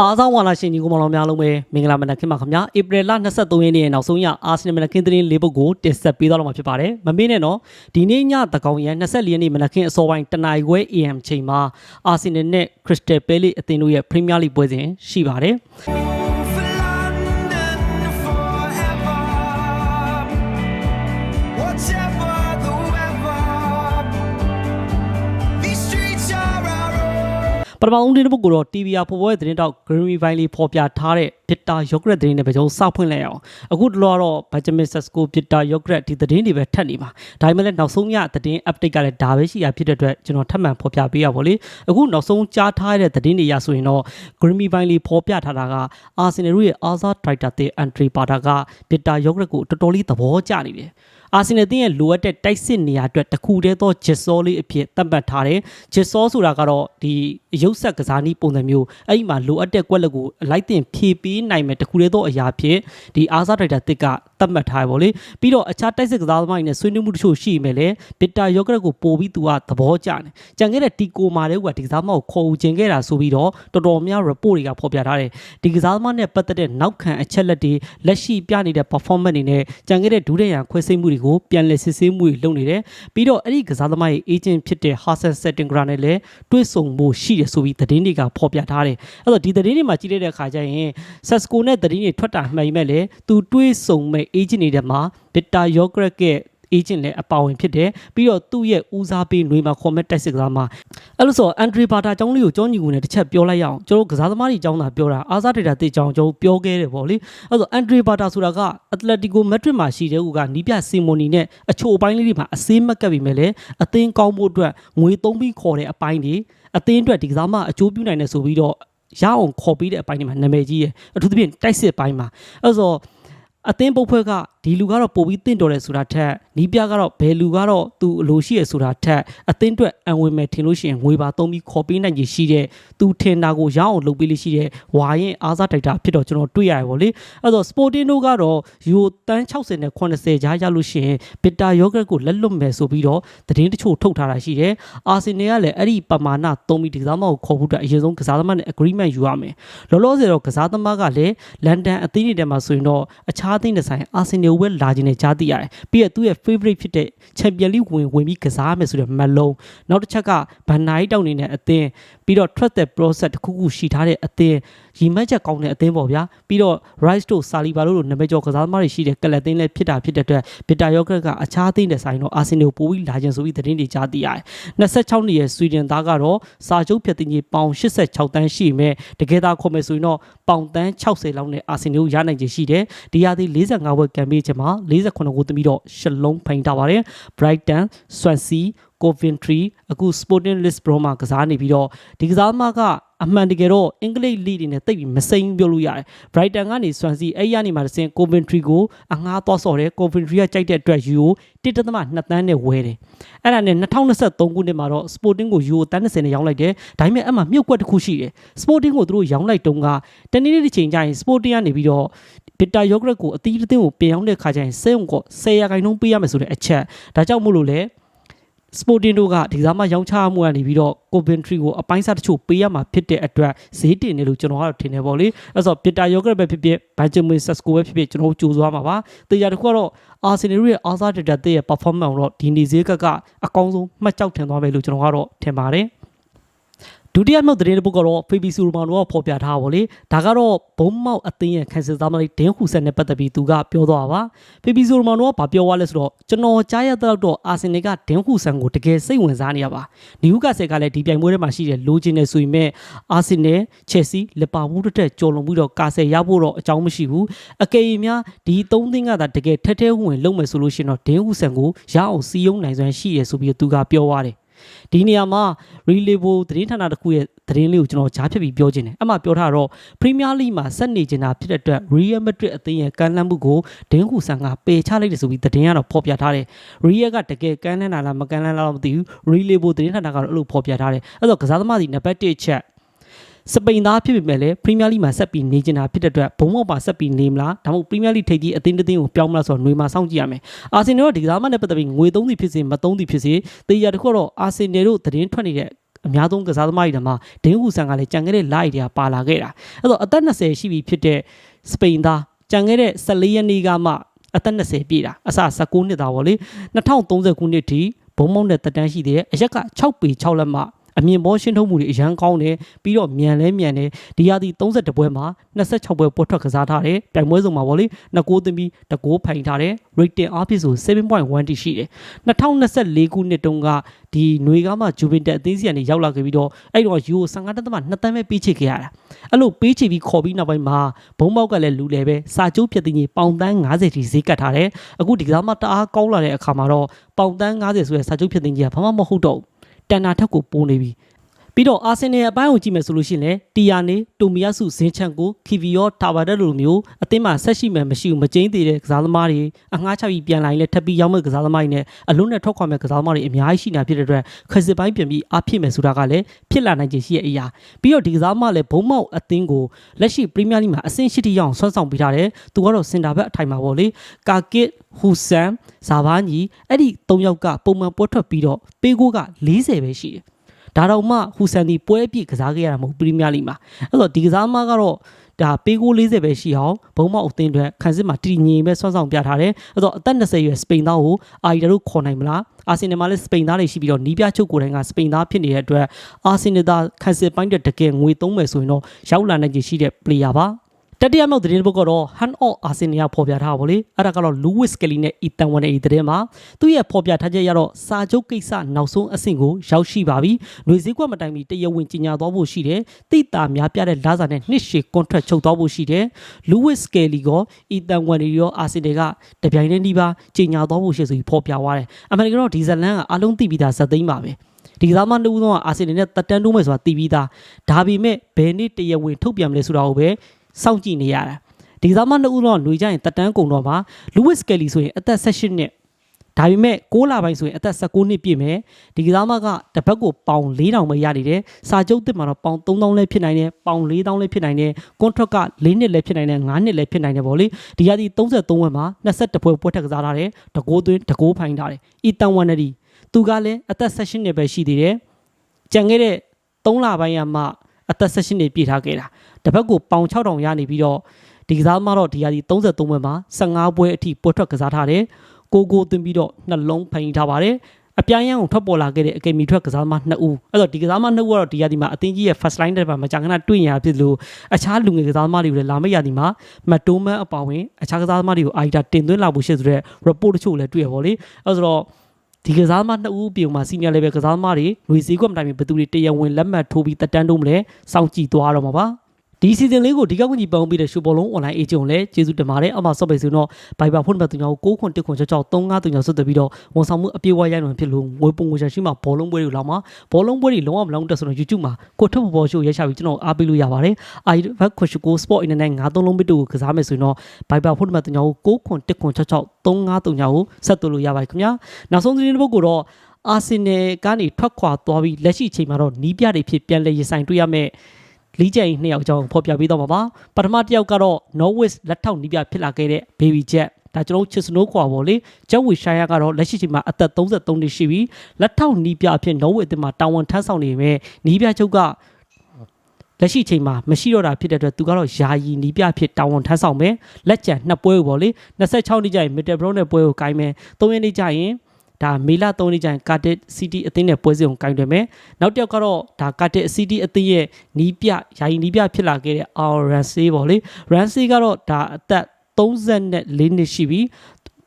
အားဆောင်ဝါလာရှင်ကြီးကိုမောင်လောင်များလုံးပဲမင်္ဂလာမနက်ခင်းပါခင်ဗျာဧပြီလ23ရက်နေ့ရဲ့နောက်ဆုံးရအာဆင်နယ်မနက်ခင်းသတင်းလေးပုဒ်ကိုတင်ဆက်ပေးသွားတော့မှာဖြစ်ပါတယ်မမေ့နဲ့နော်ဒီနေ့ညတကောင်ရန်24ရက်နေ့မနက်ခင်းအစောပိုင်းတနာရီခွဲ AM ချိန်မှာအာဆင်နယ်နဲ့ခရစ်စတယ်ပဲလီအသင်းတို့ရဲ့ပရီးမီးယားလိပွဲစဉ်ရှိပါတယ် ပထမဦးသတင်းပုဒ်ကိုတော့ TVR ပေါ်ပေါ်ရဲ့သတင်းတောက် Grammy Valley ဖော်ပြထားတဲ့ Bitter Yogurt သတင်းတွေပဲကျွန်တော်စဖွင့်လိုက်အောင်အခုတလောကတော့ Benjamin Sesko Bitter Yogurt ဒီသတင်းတွေပဲထပ်နေပါဒါပေမဲ့လည်းနောက်ဆုံးညသတင်း update ကလည်းဒါပဲရှိရဖြစ်တဲ့အတွက်ကျွန်တော်ထပ်မံဖော်ပြပေးရပါလေအခုနောက်ဆုံးကြားထားတဲ့သတင်းတွေရဆိုရင်တော့ Grammy Valley ဖော်ပြထားတာက Arsenal ရဲ့ Azar Director တဲ့ Andre Parter က Bitter Yogurt ကိုတော်တော်လေးသဘောကျနေတယ် အာဆင်နယ်တင်းရဲ့လိုအပ်တဲ့တိုက်စစ်နေရာအတွက်တစ်ခုတည်းသောဂျစ်စောလေးအဖြစ်သတ်မှတ်ထားတယ်။ဂျစ်စောဆိုတာကတော့ဒီရုပ်ဆက်ကစားနည်းပုံစံမျိုးအဲ့ဒီမှာလိုအပ်တဲ့ကွက်လက်ကိုအလိုက်တင်ဖြည့်ပေးနိုင်မယ်တစ်ခုတည်းသောအရာဖြစ်ဒီအာဇာဒိုက်တာတစ်ကသတ်မှတ်ထားရပါလေ။ပြီးတော့အခြားတိုက်စစ်ကစားသမားတွေနဲ့ဆွေးနွေးမှုတချို့ရှိမယ်လေဘစ်တာယောဂရက်ကိုပို့ပြီးသူကသဘောကျတယ်။ကြံခဲ့တဲ့တီကိုမာတဲ့ကဒီကစားသမားကိုခေါ်ဦးခြင်းခဲ့တာဆိုပြီးတော့တော်တော်များ report တွေကဖော်ပြထားတယ်။ဒီကစားသမားနဲ့ပတ်သက်တဲ့နောက်ခံအချက်လက်တွေလက်ရှိပြနေတဲ့ performance တွေနဲ့ကြံခဲ့တဲ့ဒုတိယခွဲစိတ်မှုတွေကိုပြန်လည်စစ်ဆေးမှုတွေလုပ်နေတယ်။ပြီးတော့အဲ့ဒီကစားသမားရဲ့ agent ဖြစ်တဲ့ Hassan Settingera နဲ့လည်းတွေ့ဆုံမှုရှိတယ်ဆိုပြီးသတင်းတွေကဖော်ပြထားတယ်။အဲ့တော့ဒီသတင်းတွေမှာကြည့်လိုက်တဲ့အခါကျရင် Sesco နဲ့သတင်းတွေထွက်တာမှန်ပေမဲ့လည်းသူတွေ့ဆုံမဲ့ agent တွေထဲမှာ Bitter Yogurt ရဲ့ agent လည်းအပါဝင်ဖြစ်တယ်ပြီးတော့သူ့ရဲ့ဦးစားပေးຫນွေမှာ comment တိုက်စစ်ကစားမှာအဲ့လိုဆိုအန်ဒရီဘာတာအကြောင်းလေးကိုကြောင်းညီကူနဲ့တစ်ချက်ပြောလိုက်ရအောင်ကျွန်တော်ကစားသမားတွေအကြောင်းသာပြောတာအာဇာဒေတာတစ်အကြောင်းကျွန်တော်ပြောခဲ့တယ်ပေါ့လေအဲ့ဆိုအန်ဒရီဘာတာဆိုတာကအက်တလက်တီကိုမက်ဒရစ်မှာရှိတဲ့ဦးကနီးပြစီမိုနီနဲ့အချို့အပိုင်းလေးတွေမှာအစေးမကပ်ပြီးမဲ့လေအသင်းကောင်းဖို့အတွက်ငွေသုံးပြီးခေါ်တဲ့အပိုင်းတွေအသင်းအတွက်ဒီကစားမအကျိုးပြုနိုင်တယ်ဆိုပြီးတော့ရအောင်ခေါ်ပြီးတဲ့အပိုင်းတွေမှာနာမည်ကြီးရယ်အထူးသဖြင့်တိုက်စစ်ပိုင်းမှာအဲ့ဆိုအသင်းပုတ်ဖွဲ့ကဒီလူကတော့ပို့ပြီးတင့်တော်တယ်ဆိုတာထက်နီးပြကတော့ဘယ်လူကတော့သူအလိုရှိရဆိုတာထက်အသင်းအတွက်အံဝင်မဲ့ထင်လို့ရှိရင်ငွေပါသုံးပြီးခေါ်ပေးနိုင်ကြီးရှိတဲ့သူထင်တာကိုရအောင်လုပ်ပေးလို့ရှိတဲ့ဝါရင်အားစားတိုက်တာဖြစ်တော့ကျွန်တော်တွေ့ရတယ်ဗောလေအဲ့တော့ Sporting တို့ကတော့ယူတန်း60နဲ့80ကြားရလို့ရှိရင် Bitter Yogurt ကိုလက်လွတ်မယ်ဆိုပြီးတော့သတင်းတချို့ထုတ်ထားတာရှိတယ်အာဆင်နယ်ကလည်းအဲ့ဒီပမာဏသုံးပြီးဒီကစားသမားကိုခေါ်ဖို့အတွက်အရင်ဆုံးကစားသမားနဲ့ agreement ယူရမယ်လောလောဆယ်တော့ကစားသမားကလည်းလန်ဒန်အသင်းတွေထဲမှာဆိုရင်တော့အခြားအသင်းတွေဆိုင်အာဆင်နယ်ဝယ်လာခြင်းနဲ့ကြားသိရတယ်ပြီးတော့သူ့ရဲ့ favorite ဖြစ်တဲ့ Champions League ဝင်ဝင်ပြီးကစားမယ်ဆိုတဲ့မလုံးနောက်တစ်ချက်ကဘန်နာရီတောင်းနေတဲ့အသင်းပြီးတော့ trust the process တစ်ခုခုရှိထားတဲ့အသင်း ရီမတ်ချက်ကောင်းတဲ့အသင်းပေါ့ဗျာပြီးတော့ Rice တို့ Saliba တို့လိုနာမည်ကျော်ကစားသမားတွေရှိတဲ့ကလပ်သင်းလည်းဖြစ်တာဖြစ်တဲ့အတွက် Bitter Yogurt ကအခြားအသင်းတွေဆိုင်တော့အာဆင်နယ်ကိုပိုပြီးလာခြင်းဆိုပြီးသတင်းတွေကြားသိရတယ်26နှစ်ရဲ့ဆွီဒင်သားကတော့စာချုပ်ဖြတ်သိမ်းကြီးပေါင်86တန်းရှိမယ်တကယ်သာခေါ်မယ်ဆိုရင်တော့ပေါင်တန်း60လောက်နဲ့အာဆင်နယ်ကိုရနိုင်ခြင်းရှိတယ်ဒီရာသီ45ဘွဲ့ကံပေးခြင်းမှာ48ကိုသမီးတော့ရှလုံးဖိန်ထားပါတယ် Brighton Swansea Coventry အခု Sporting Lisbon မှာကစားနေပြီးတော့ဒီကစားသမားကအမှန်တကယ်တော့အင်္ဂလိပ်လိတွေနဲ့တိတ်ပြီးမစိမ့်ပြောလို့ရတယ်။ Brighton ကနေ Swansea အဲ့ရနေမှာတစ်စင် Coventry ကိုအငှားသွားဆော်တယ် Coventry ကကြိုက်တဲ့အတွက် Euro 1.2တန်းနဲ့ဝယ်တယ်။အဲ့ဒါနဲ့2023ခုနှစ်မှာတော့ Sporting ကို Euro တန်း30နဲ့ရောင်းလိုက်တယ်။ဒါပေမဲ့အဲ့မှာမြုပ်ကွက်တစ်ခုရှိတယ်။ Sporting ကိုသူတို့ရောင်းလိုက်တုန်းကတနေ့နေ့တစ်ချိန်ကျရင် Sporting ကနေပြီးတော့ Bitter Yogurt ကိုအသီးတစ်သိန်းကိုပြန်ရောင်းတဲ့ခါကျရင်စေုံကို10ရာခိုင်နှုန်းပေးရမယ်ဆိုတဲ့အချက်ဒါကြောင့်မို့လို့လေ Sporting တို့ကဒီကစားမရောင်းချမှုကနေပြီးတော့ Coventry ကိုအပိုင်းစားတချို့ပေးရမှာဖြစ်တဲ့အတွက်ဈေးတင်နေလို့ကျွန်တော်ကတော့ထင်နေပါလေအဲ့ဆို Bitter Yogurt ပဲဖြစ်ဖြစ် Benjamin Sesko ပဲဖြစ်ဖြစ်ကျွန်တော်တို့ကြိုးစားမှာပါတရားတစ်ခုကတော့ Arsenal ရဲ့ Arthur Data တဲ့ရဲ့ performance ကိုတော့ဒီနေ့ဈေးကကအကောင်းဆုံးမှတ်ကြောက်ထင်သွားမယ်လို့ကျွန်တော်ကတော့ထင်ပါတယ် ဒုတိယမြောက်သတင်းတစ်ပုဒ်ကတော့ FBC ရူမာနိုကဖော်ပြထားပါလေဒါကတော့ဘုံမောက်အသင်းရဲ့ခန်းစစ်သားမလေးဒင်းဟူဆန်နဲ့ပတ်သက်ပြီးသူကပြောသွားတာပါ FBC ရူမာနိုကဗာပြောသွားလဲဆိုတော့ကျွန်တော်ကြားရတဲ့တော့အာဆင်နယ်ကဒင်းဟူဆန်ကိုတကယ်စိတ်ဝင်စားနေရပါနယူကာဆယ်ကလည်းဒီပြိုင်ပွဲထဲမှာရှိတဲ့လိုချင်နေဆိုရင်မဲ့အာဆင်နယ်ချက်စီလီဗာပူးတို့တက်ကြော်လွန်ပြီးတော့ကာဆယ်ရဖို့တော့အကြောင်းမရှိဘူးအကယ်၍များဒီသုံးသင်းကသာတကယ်ထက်ထဲဝင်လုံးမယ်ဆိုလို့ရှိရင်တော့ဒင်းဟူဆန်ကိုရအောင်စီးယုံနိုင်စွမ်းရှိရဆိုပြီးသူကပြောသွားတယ် ဒီနေရာမှာ Reliable သတင်းဌာနတစ်ခုရဲ့သတင်းလေးကိုကျွန်တော်ကြားဖြတ်ပြီးပြောခြင်းတယ်အမှပြောထားတော့ Premier League မှာဆက်နေနေတာဖြစ်တဲ့အတွက် Real Madrid အသင်းရဲ့ကမ်းလှမ်းမှုကိုဒင်းဟူဆန်ကပယ်ချလိုက်တယ်ဆိုပြီးသတင်းကတော့ဖော်ပြထားတယ် Real ကတကယ်ကမ်းလှမ်းတာလားမကမ်းလှမ်းလားတော့မသိဘူး Reliable သတင်းဌာနကတော့အဲ့လိုဖော်ပြထားတယ်အဲ့တော့ကစားသမားစီနံပါတ်1ချက် စပိန်သားဖြစ်ပေမဲ့လည်းပရီးမီးယားလိမှာဆက်ပြီးနေကျင်တာဖြစ်တဲ့အတွက်ဘုံမောက်ပါဆက်ပြီးနေမလားဒါမှမဟုတ်ပရီးမီးယားလိထိပ်ကြီးအသင်းတစ်သင်းကိုပြောင်းမလားဆိုတော့ຫນွေမှာစောင့်ကြည့်ရမယ်။အာဆင်နယ်တို့ဒီကစားမနဲ့ပတ်သက်ပြီးငွေသုံးသည်ဖြစ်စေမသုံးသည်ဖြစ်စေတေးရတစ်ခုတော့အာဆင်နယ်တို့သတင်းထွက်နေတဲ့အအများဆုံးကစားသမားတွေထဲမှာဒင်းဟူဆန်ကလည်းကြံခဲ့တဲ့လိုက်တွေကပါလာခဲ့တာအဲ့တော့အသက်20ရှိပြီဖြစ်တဲ့စပိန်သားကြံခဲ့တဲ့14ရက်နေ့ကမှအသက်20ပြည့်တာအစ19နှစ်သားပေါ့လေ2030ခုနှစ်ထိဘုံမုံတဲ့တက်တန်းရှိသေးတယ်အရက်က6ပေ6လက်မှ အမြင်ပေါ်ရှင်းထုတ်မှုတွေအရန်ကောင်းတယ်ပြီးတော့မြန်လဲမြန်တယ်ဒီရာသီ32ပွဲမှာ26ပွဲပွဲထွက်ကစားထားတယ်ပြိုင်ပွဲစုံမှာပေါ့လေ2ဂိုးသွင်းပြီး2ဂိုးဖိုင်ထားတယ် rating အဖြစ်ဆို7.1တိရှိတယ်2024ခုနှစ်တုန်းကဒီຫນွေကားမှာဂျူဗင်တက်အသင်းစီကနေရောက်လာခဲ့ပြီးတော့အဲ့တော့ယူ55တက်သမ2တန်းပဲပေးချေခဲ့ရတာအဲ့လိုပေးချေပြီးခေါ်ပြီးနောက်ပိုင်းမှာဘုံပေါက်ကလည်းလူလဲပဲစာကျိုးဖြစ်တဲ့ကြီးပေါင်တန်း90ထိဈေးကတ်ထားတယ်အခုဒီကစားမတအားကောင်းလာတဲ့အခါမှာတော့ပေါင်တန်း90ဆိုတဲ့စာကျိုးဖြစ်တဲ့ကြီးကဘာမှမဟုတ်တော့ဘူး တန်နာထက်ကိုပိုးနေပြီ ပြီးတော့အာဆင်နယ်အပိုင်းကိုကြည့်မယ်ဆိုလို့ရှိရင်လည်းတီယာနေတိုမီယာစုဇင်ချန်ကိုခီဗီယောတာဘာဒက်လိုမျိုးအသင်းမှာဆက်ရှိမှမရှိဘူးမကျင်းသေးတဲ့ကစားသမားတွေအငှားချပြီးပြန်လာရင်လည်းထပ်ပြီးရောက်မဲ့ကစားသမားတွေနဲ့အလုံးနဲ့ထွက်ခွာမဲ့ကစားသမားတွေအများကြီးရှိနေတာဖြစ်တဲ့အတွက်ခစစ်ပိုင်းပြန်ပြီးအားဖြစ်မယ်ဆိုတာကလည်းဖြစ်လာနိုင်ခြေရှိတဲ့အရာပြီးတော့ဒီကစားသမားလည်းဘုံမောက်အသင်းကိုလက်ရှိပရီးမီးယားလိမှာအဆင့်ရှိတိရအောင်ဆွမ်းဆောင်ပေးထားတယ်သူကတော့စင်တာဘက်အထိုင်မှာပေါ့လေကာကစ်ဟူဆန်ဇာဘာညီအဲ့ဒီ၃ယောက်ကပုံမှန်ပွဲထွက်ပြီးတော့ပေးကိုက40ပဲရှိတယ် ဒါတော့မှဟူဆန်ဒီပွဲအပြည့်ကစားခဲ့ရတာမဟုတ်ပရီးမီးယားလိမှာအဲ့တော့ဒီကစားမကတော့ဒါပေးကို40ပဲရှိအောင်ဘုံမောက်အသင်းအတွက်ခန်းစစ်မှာတည်ငြိမ်ပဲဆွမ်းဆောင်ပြထားတယ်အဲ့တော့အသက်20ရွယ်စပိန်သားကိုအာရီဒါတို့ခေါ်နိုင်မလားအာဆင်နယ်မှာလည်းစပိန်သားတွေရှိပြီးတော့နီးပြချုပ်ကိုယ်တိုင်ကစပိန်သားဖြစ်နေတဲ့အတွက်အာဆင်နယ်သားခန်းစစ်ပိုင်းတဲ့တကယ်ငွေသုံးမယ်ဆိုရင်တော့ရောက်လာနိုင်ခြေရှိတဲ့ player ပါ တတိယမြောက်သတင်းတစ်ပုဒ်ကတော့ Hand of Arsenal ဖော်ပြထားပါဗောလေအဲ့ဒါကတော့ Lewis Kelly နဲ့ Ethan Wan ရဲ့သတင်းမှာသူ့ရဲ့ဖော်ပြထားချက်ရတော့စာချုပ်ကိစ္စနောက်ဆုံးအဆင့်ကိုရောက်ရှိပါပြီ။ຫນွေစည်းကွက်မတိုင်မီတရားဝင်ကြီးညာသွားဖို့ရှိတယ်။တိတာများပြတဲ့လာစာနဲ့နှစ်ရှည် contract ချုပ်သွားဖို့ရှိတယ်။ Lewis Kelly က Ethan Wan ရော Arsenal ကတပြိုင်တည်းနှီးပါကြီးညာသွားဖို့ရှိဆိုပြီးဖော်ပြသွားတယ်။အမေရိကန်တော့ဒီဇလန်ကအလုံးသိပြီးသားဇက်သိမ်းပါပဲ။ဒီကစားမနှစ်ဦးသောအာဆင်နယ်နဲ့တက်တန်းတိုးမယ်ဆိုတာသိပြီးသားဒါပေမဲ့ဘယ်နေ့တရားဝင်ထုတ်ပြန်မလဲဆိုတာကိုပဲ စောင့်ကြည့်နေရတာဒီကစားမနှစ်ဦးတော့ຫນွေကြရင်တက်တန်းကုန်တော့မှာလူးဝစ်ကယ်လီဆိုရင်အသက်18နှစ်ဒါပေမဲ့6လပိုင်းဆိုရင်အသက်19နှစ်ပြည့်မယ်ဒီကစားမကတစ်ပတ်ကိုပေါင်4000ပဲရနေတယ်စာချုပ်တစ်မှာတော့ပေါင်3000လည်းဖြစ်နိုင်တယ်ပေါင်4000လည်းဖြစ်နိုင်တယ်ကွန်ထရက်က4နှစ်လည်းဖြစ်နိုင်တယ်5နှစ်လည်းဖြစ်နိုင်တယ်ဗောလေဒီရာသီ33ဝက်မှာ22ပွဲပွဲထက်ကစားထားတယ်တကိုးသွင်းတကိုးဖိုင်ထားတယ်အီတန်ဝန်နဒီသူကလည်းအသက်18နှစ်ပဲရှိသေးတယ်ကြံခဲ့တဲ့3လပိုင်းရမှအသက်16နှစ်ပြည့်ထားခဲ့တာ တစ်ပတ်ကိုပေါင်6000ရနေပြီးတော့ဒီကစားသမားတော့ဒီဟာဒီ33ပွဲမှာ15ပွဲအထိပွဲထွက်ကစားထားတယ်ကိုကိုသွင်းပြီးတော့နှလုံးဖိန်ထားပါတယ်အပြိုင်ရန်ကိုထွက်ပေါ်လာခဲ့တဲ့အကယ်မီထွက်ကစားသမား2ဦးအဲ့တော့ဒီကစားသမား2ဦးကတော့ဒီရာသီမှာအသင်းကြီးရဲ့ first line တဲ့မှာမကြာခဏတွေ့ရဖြစ်လို့အခြားလူငယ်ကစားသမားတွေကိုလည်းလာမယ့်ရာသီမှာမတ်တိုးမန်အပါဝင်အခြားကစားသမားတွေကိုအာရီတာတင်သွင်းလာဖို့ရှိဆိုတဲ့ report တချို့လည်းတွေ့ရပါလေအဲ့ဆိုတော့ဒီကစားသမားနှစ်ဦးပြုံမှာစီနီယာလေဗယ်ကစားသမားတွေຫນွေစည်းကွက်မတိုင်မီဘယ်သူတွေတရားဝင်လက်မှတ်ထိုးပြီးတက်တန်းတိုးမလဲစောင့်ကြည့်သွားတော့မှာပါ ဒီစီဇန်လေးကိုဒီကကွန်ကြီးပေါင်းပြီးတဲ့ရှူဘောလုံး online agent ကိုလည်းကျေးဇူးတင်ပါတယ်အမဆော့ပဲဆိုတော့ Viber ဖုန်းနံပါတ်39ကို9ခွန်1ခွန်6 6 3 5 3 6ဆက်သွယ်ပြီးတော့ဝန်ဆောင်မှုအပြည့်အဝရိုက်နိုင်ဖြစ်လို့ငွေပုံငွေချရှိမှာဘောလုံးပွဲတွေလောက်မှာဘောလုံးပွဲတွေလုံးဝမလုံးတက်ဆိုတော့ YouTube မှာကိုထုတ်ဘောရှိုးရိုက်ချပြီးကျွန်တော်အားပေးလို့ရပါတယ် iVac ခွန်ရှိကို Sport Internet 93လုံးဘစ်တို့ကိုကစားမယ်ဆိုရင်တော့ Viber ဖုန်းနံပါတ်39ကို9ခွန်1ခွန်6 6 3 5 3 6ကိုဆက်သွယ်လို့ရပါတယ်ခင်ဗျာနောက်ဆုံးသတင်းတစ်ပုဒ်ကတော့အာဆင်နယ်ကနေထွက်ခွာသွားပြီးလက်ရှိအချိန်မှာတော့နီးပြတွေဖြစ်ပြန်လဲရင်ဆိုင်တွေ့ရမယ် လီကျိန်နှစ်ယောက်အကြောင်းဖော်ပြပေးတော့မှာပါပထမတစ်ယောက်ကတော့ Norwich လက်ထောက်နီးပြဖြစ်လာခဲ့တဲ့ Baby Jet ဒါကျွန်တော်ချစ်စနိုးခွာပေါ့လေဂျက်ဝီရှိုင်းယာကတော့လက်ရှိချိန်မှာအသက်33နှစ်ရှိပြီလက်ထောက်နီးပြအဖြစ် Norwich အသင်းမှာတာဝန်ထမ်းဆောင်နေပေမဲ့နီးပြချုပ်ကလက်ရှိချိန်မှာမရှိတော့တာဖြစ်တဲ့အတွက်သူကတော့ယာယီနီးပြဖြစ်တာဝန်ထမ်းဆောင်မယ်လက်ကျန်နှစ်ပွဲကိုပေါ့လေ26နှစ်ကျရင် Middlesbrough နဲ့ပွဲကိုကိုင်းမယ်3ရက်နေ့ကျရင် ဒါမေလ3နေ့ကျရင်ကာတစ်စီးတီအသင်းနဲ့ပွဲစဉ်ကိုကင်တွယ်မယ်နောက်တစ်ယောက်ကတော့ဒါကာတစ်စီးတီအသင်းရဲ့နီးပြယာယီနီးပြဖြစ်လာခဲ့တဲ့အော်ရန်စီပေါ့လေရန်စီကတော့ဒါအသက်34နှစ်ရှိပြီ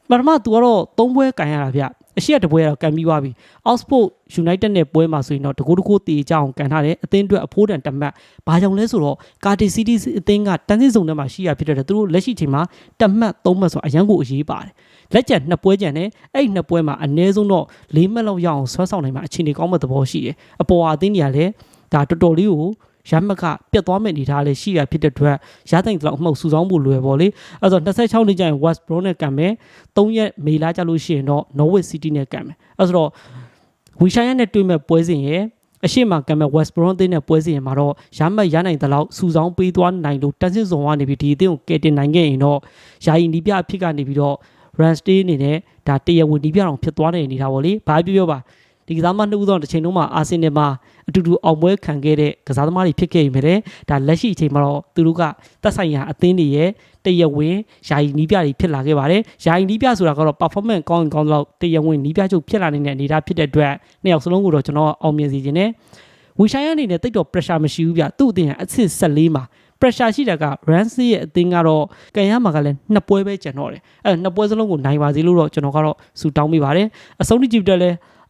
ပထမသူကတော့3ပွဲကင်ရတာဗျ အရှိရတပွဲကတော့ကန်ပြီးသွားပြီ Oxford United နဲ့ပွဲမှာဆိုရင်တော့တကူတကူတေကြအောင်ကန်ထားတယ်အသင်းအတွက်အဖိုးတန်တမတ်ဘာကြောင့်လဲဆိုတော့ Cardiff City အသင်းကတန်းစစ်စုံထဲမှာရှိရဖြစ်တဲ့အတွက်သူတို့လက်ရှိချိန်မှာတမတ်3မှတ်ဆိုအရန်ကိုအရေးပါတယ်လက်ကျန်နှစ်ပွဲကျန်တယ်အဲ့ဒီနှစ်ပွဲမှာအနည်းဆုံးတော့၄မှတ်လောက်ရအောင်ဆွဲဆောင်နိုင်မှာအခြေအနေကောင်းမဲ့သဘောရှိတယ်အပေါ်အသင်းတွေကလည်းဒါတော်တော်လေးကို ရမကပြတ်သွားမဲ့အနေထားလေးရှိရဖြစ်တဲ့အတွက်ရတဲ့တော့အမှုတ်စူဆောင်းဖို့လွယ်ပေါ့လေအဲ့တော့26နှစ်ကျရင် West Brom နဲ့ကန်မယ်3ရက်မေလာကြလို့ရှိရင်တော့ Norwich City နဲ့ကန်မယ်အဲ့ဆိုတော့ဝီရှိုင်းရနဲ့တွေ့မဲ့ပွဲစဉ်ရဲ့အရှိမကံမဲ့ West Brom အသင်းနဲ့ပွဲစဉ်မှာတော့ရမတ်ရနိုင်တဲ့လောက်စူဆောင်းပေးသွားနိုင်လို့တန်းစစ်စုံကနေပြီးဒီအသင်းကိုကယ်တင်နိုင်ခဲ့ရင်တော့ယာယီနီးပြအဖြစ်ကနေပြီးတော့ run stay အနေနဲ့ဒါတရားဝင်ဒီပြအောင်ဖြစ်သွားတဲ့အနေထားပေါ့လေဘာပြောပြောပါ ဒီကစားသမားနှစ်ဦးသောတစ်ချိန်လုံးမှာအာဆင်နယ်မှာအတူတူအောင်ပွဲခံခဲ့တဲ့ကစားသမားတွေဖြစ်ခဲ့ပြီမဲ့ဒါလက်ရှိအချိန်မှာတော့သူတို့ကသက်ဆိုင်ရာအသင်းတွေရဲ့တရဝင်းယာယီနီးပြတွေဖြစ်လာခဲ့ပါတယ်ယာယီနီးပြဆိုတာကတော့ performance ကောင်းရင်ကောင်းတော့တရဝင်းနီးပြချုပ်ဖြစ်လာနေတဲ့အနေအထားဖြစ်တဲ့အတွက်နှစ်ယောက်စလုံးကိုတော့ကျွန်တော်အောင်မြင်စေခြင်းနဲ့ဝီဆိုင်အနေနဲ့တိတ်တော့ pressure မရှိဘူးဗျသူ့အသင်းကအဆင့်14မှာ pressure ရှိတာက Ramsey ရဲ့အသင်းကတော့ကန်ရမှာကလည်းနှစ်ပွဲပဲကျန်တော့တယ်အဲနှစ်ပွဲစလုံးကိုနိုင်ပါစေလို့တော့ကျွန်တော်ကတော့ဆူတောင်းပေးပါတယ်အဆုံးထိကြည့်ပြတယ်လဲ